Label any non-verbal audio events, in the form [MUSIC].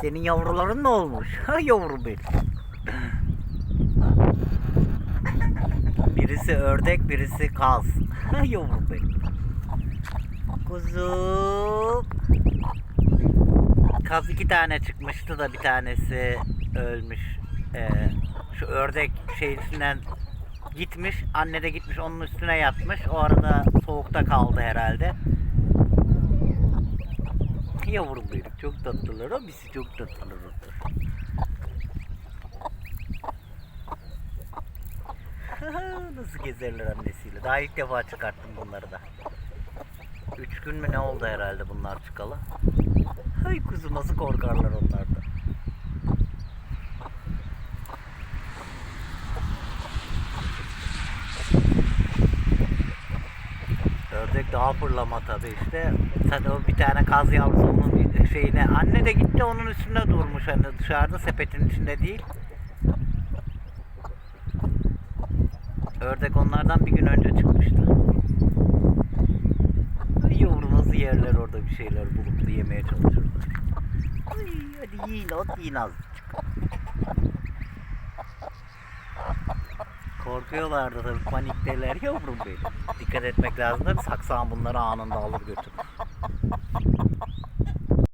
Senin yavruların ne olmuş? [LAUGHS] Ha yavrum benim. Birisi ördek, birisi kaz. [LAUGHS] Ha yavrum benim. Kuzum. Kaz iki tane çıkmıştı da bir tanesi ölmüş. Ee, şu ördek şeyin üstünden gitmiş. Anne de gitmiş onun üstüne yatmış. O arada soğukta kaldı herhalde. Yavrum benim çok tatlılar. O bizi çok tatlılar. [LAUGHS] Nasıl gezerler annesiyle. Daha ilk defa çıkarttım bunları da. Üç gün mü ne oldu herhalde bunlar çıkalı. Hay kuzum nasıl korkarlar onlar da. Ördek daha fırlama tabi işte. Zaten o bir tane kaz yavrusu şeyine. Anne de gitti onun üstünde durmuş hani dışarıda sepetin içinde değil. Ördek onlardan bir gün önce çıkmıştı. Ay yavru yerler orada bir şeyler bulup da yemeye çalışırlar. Ay hadi yiyin ot yiyin azıcık. Korkuyorlardı tabii panikteler yavrum benim. Dikkat etmek lazım tabii saksan bunları anında alır götürür.